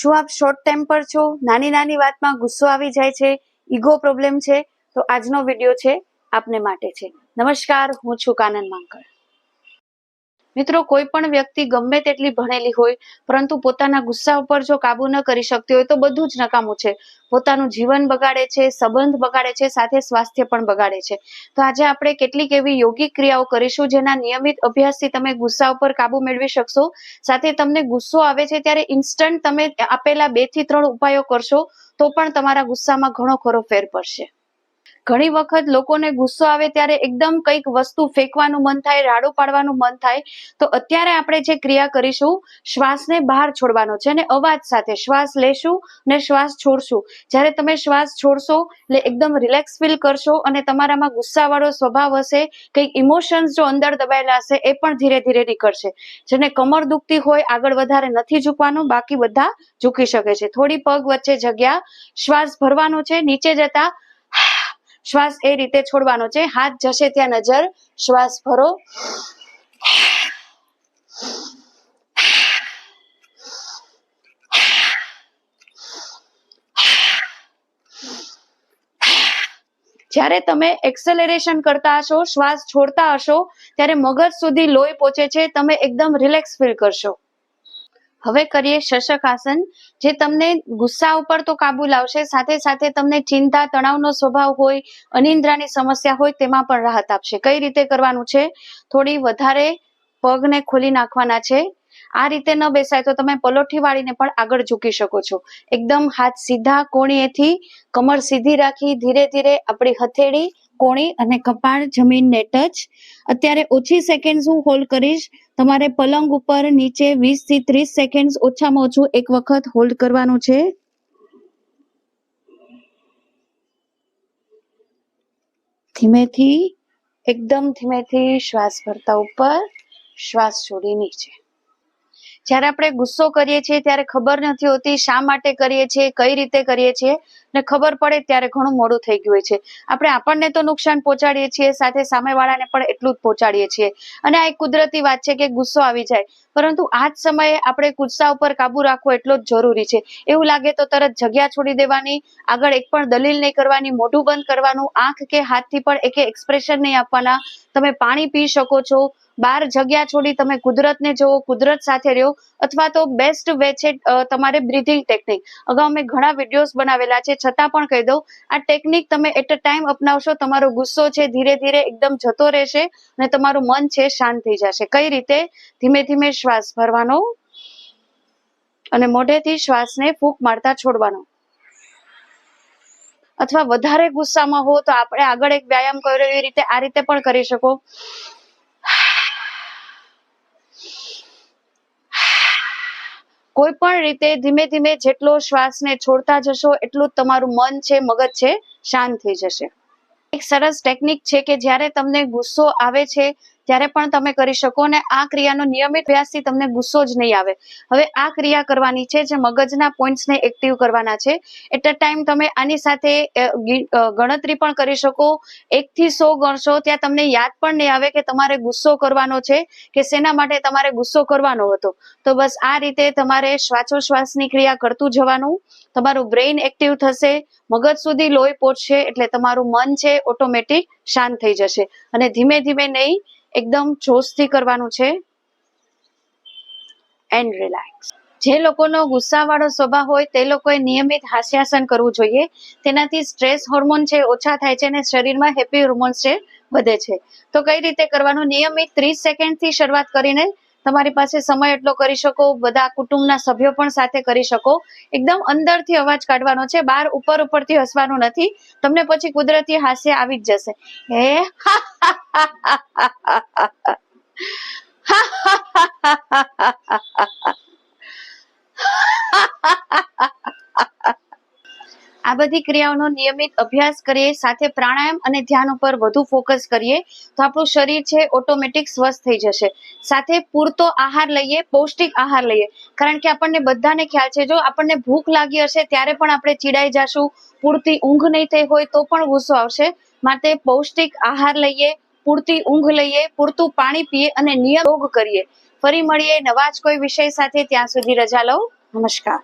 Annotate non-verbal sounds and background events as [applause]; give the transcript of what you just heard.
શું આપ short temper છો? નાની નાની વાતમાં ગુસ્સો આવી જાય છે ઈગો પ્રોબ્લેમ છે, તો આજનો વીડિયો છે આપને માટે છે. નમસ્કાર, હું છું કાનન માંકડ. મિત્રો, કોઈ પણ વ્યક્તિ ગમે તેટલી ભણેલી હોય, પરંતુ પોતાના ગુસ્સા ઉપર જો કાબુ ન કરી શકતી હોય, તો બધું જ નકામું છે. પોતાનું જીવન બગાડે છે, સંબંધ બગાડે છે, સાથે સ્વાસ્થ્ય પણ બગાડે છે. તો આજે આપણે કેટલીક એવી યોગિક ક્રિયાઓ કરીશું, જેના નિયમિત અભ્યાસથી તમે ગુસ્સા ઉપર કાબુ મેળવી શકશો. સાથે તમને ગુસ્સો આવે છે, ત્યારે ઇન્સ્ટન્ટ તમે આપેલા બેથી ત્રણ ઉપાયો કરશો, તો પણ તમારા ગુસ્સામાં ઘણો ખરો ફેર પડશે. ઘણી વખત લોકોને ગુસ્સો આવે ત્યારે એકદમ કંઈક વસ્તુ ફેંકવાનું મન થાય, રાડો પાડવાનું મન થાય, તો અત્યારે આપણે જે ક્રિયા કરીશું, શ્વાસને બહાર છોડવાનો છે અને અવાજ સાથે શ્વાસ લેશું ને શ્વાસ છોડશું. જ્યારે તમે શ્વાસ છોડશો, એટલે એકદમ રિલેક્સ ફીલ કરશો અને તમારામાં ગુસ્સાવાળો સ્વભાવ હશે, કંઈક ઇમોશન્સ જો અંદર દબાયેલા હશે, એ પણ ધીરે ધીરે નીકળશે. જેને કમર દુખતી હોય, આગળ વધારે નથી ઝૂકવાનું, બાકી બધા ઝૂકી શકે છે. થોડી પગ વચ્ચે જગ્યા, શ્વાસ ભરવાનો છે, નીચે જતા શ્વાસ એ રીતે છોડવાનો છે. હાથ જશે ત્યાં નજર. શ્વાસ ભરો. જ્યારે તમે એક્સેલરેશન કરતા હશો, શ્વાસ છોડતા હશો, ત્યારે મગજ સુધી લોહી પહોંચે છે. તમે એકદમ રિલેક્સ ફીલ કરશો. હવે કરીએ શશક આસન જે તમને ગુસ્સા ઉપર તો કાબુ લાવશે, સાથે સાથે તમને ચિંતા, તણાવનો સ્વભાવ હોય, અનિંદ્રાની સમસ્યા હોય, તેમાં પણ રાહત આપશે. કઈ રીતે કરવાનું છે? થોડી વધારે પગને ખોલી નાખવાના છે. આ રીતે ન બેસાય તો તમે પલોઠી વાળીને પણ આગળ ઝૂકી શકો છો. એકદમ હાથ સીધા કોણીએથી કમર સીધી રાખી ધીરે ધીરે આપણી હથેળી, કોણી અને કપાળ જમીનને ટચ અત્યારે ઓછી સેકન્ડ હું હોલ્ડ કરીશ. તમારે પલંગ ઉપર નીચે વીસથી ત્રીસ સેકન્ડ ઓછામાં ઓછું એક વખત હોલ્ડ કરવાનું છે. ધીમેથી, એકદમ ધીમેથી શ્વાસ ભરતા ઉપર, શ્વાસ છોડી નીચે. જ્યારે આપણે ગુસ્સો કરીએ છીએ ત્યારે ખબર નથી હોતી શા માટે કરીએ છીએ, કઈ રીતે કરીએ છીએ ને ખબર પડે ત્યારે ઘણું મોડું થઈ ગયું છે. આપણે આપણને તો નુકસાન પહોંચાડીએ છીએ, સાથે સામેવાળાને પણ એટલું જ પહોંચાડીએ છીએ. અને આ એક કુદરતી વાત છે કે ગુસ્સો આવી જાય. પરંતુ આ જ સમયે આપણે ગુસ્સા ઉપર કાબુ રાખવો એટલો જ જરૂરી છે. એવું લાગે તો તરત જગ્યા છોડી દેવાની, આગળ એક પણ દલીલ નહીં કરવાની, મોઢું બંધ કરવાનું, આંખ કે હાથથી પણ એકે એક્સપ્રેશન નહીં આપવાના. તમે પાણી પી શકો છો. બાર જગ્યા છોડી તમે કુદરતને જોવો કુદરત સાથે રહો અથવા તો બેસ્ટ વે છે તમારે બ્રિધિંગ ટેકનિક અગાઉ મેં ઘણા વિડીયોઝ બનાવેલા છે છતાં પણ કહી દઉં, આ ટેકનિક તમે એટ અ ટાઈમ અપનાવશો, તમારો ગુસ્સો છે, ધીરે ધીરે એકદમ જતો રહેશે અને તમારું મન છે શાંત થઈ જશે. કઈ રીતે? ધીમે ધીમે શ્વાસ ભરવાનો અને મોઢેથી શ્વાસને ફૂંક મારતા છોડવાનો. અથવા વધારે ગુસ્સામાં હો તો આપણે આગળ એક વ્યાયામ કર્યો એ રીતે, આ રીતે પણ કરી શકો. કોઈ પણ રીતે ધીમે ધીમે જેટલો શ્વાસને છોડતા જશો, એટલું જ તમારું મન છે, મગજ છે, શાંત થઈ જશે. એક સરસ ટેકનિક છે કે જ્યારે તમને ગુસ્સો આવે છે ત્યારે પણ તમે કરી શકો અને આ ક્રિયાનો નિયમિત અભ્યાસથી તમને ગુસ્સો જ નહીં આવે. હવે આ ક્રિયા કરવાની છે જે મગજના પોઈન્ટ્સને એક્ટિવ કરવાના છે. એટ અ ટાઈમ તમે આની સાથે ગણતરી પણ કરી શકો. એકથી સો ગણશો, ત્યાં તમને યાદ પણ નહીં આવે કે તમારે ગુસ્સો કરવાનો છે કે શેના માટે તમારે ગુસ્સો કરવાનો હતો. તો બસ આ રીતે તમારે શ્વાસોશ્વાસની ક્રિયા કરતું જવાનું. તમારું બ્રેઇન એક્ટિવ થશે, મગજ સુધી લોહી પહોંચશે એટલે તમારું મન છે ઓટોમેટિક શાંત થઈ જશે. અને ધીમે ધીમે નહીં એકદમ જોશથી કરવાનું છે. એન્ડ રિલેક્સ જે લોકોનો ગુસ્સાવાળો સ્વભાવ હોય, તે લોકોએ નિયમિત હાસ્યાસન કરવું જોઈએ. તેનાથી સ્ટ્રેસ હોર્મોન છે, ઓછા થાય છે અને શરીરમાં હેપી હોર્મોન્સ છે, વધે છે. તો કઈ રીતે કરવાનું? નિયમિત ત્રીસ સેકન્ડથી શરૂઆત કરીને તમારી પાસે સમય એટલો કરી શકો, બધા કુટુંબના સભ્યો પણ સાથે કરી શકો. એકદમ અંદરથી અવાજ કાઢવાનો છે બહાર ઉપર ઉપરથી હસવાનું નથી. તમને પછી કુદરતી હાસ્ય આવી જ જશે. હે? [laughs] આ બધી ક્રિયાઓનો નિયમિત અભ્યાસ કરીએ, સાથે પ્રાણાયામ અને ધ્યાન ઉપર વધુ ફોકસ કરીએ, તો આપણું શરીર છે ઓટોમેટિક સ્વસ્થ થઈ જશે. સાથે પૂરતો આહાર લઈએ, પૌષ્ટિક આહાર લઈએ. કારણ કે આપણને બધાને ખ્યાલ છે, જો આપણને ભૂખ લાગી હશે ત્યારે પણ આપણે ચીડાઈ જશું, પૂરતી ઊંઘ નહીં થઈ હોય તો પણ ગુસ્સો આવશે. માટે પૌષ્ટિક આહાર લઈએ, પૂરતી ઊંઘ લઈએ, પૂરતું પાણી પીએ અને નિયમ યોગ કરીએ. ફરી મળીએ નવા જ કોઈ વિષય સાથે, ત્યાં સુધી રજા લઉં. નમસ્કાર.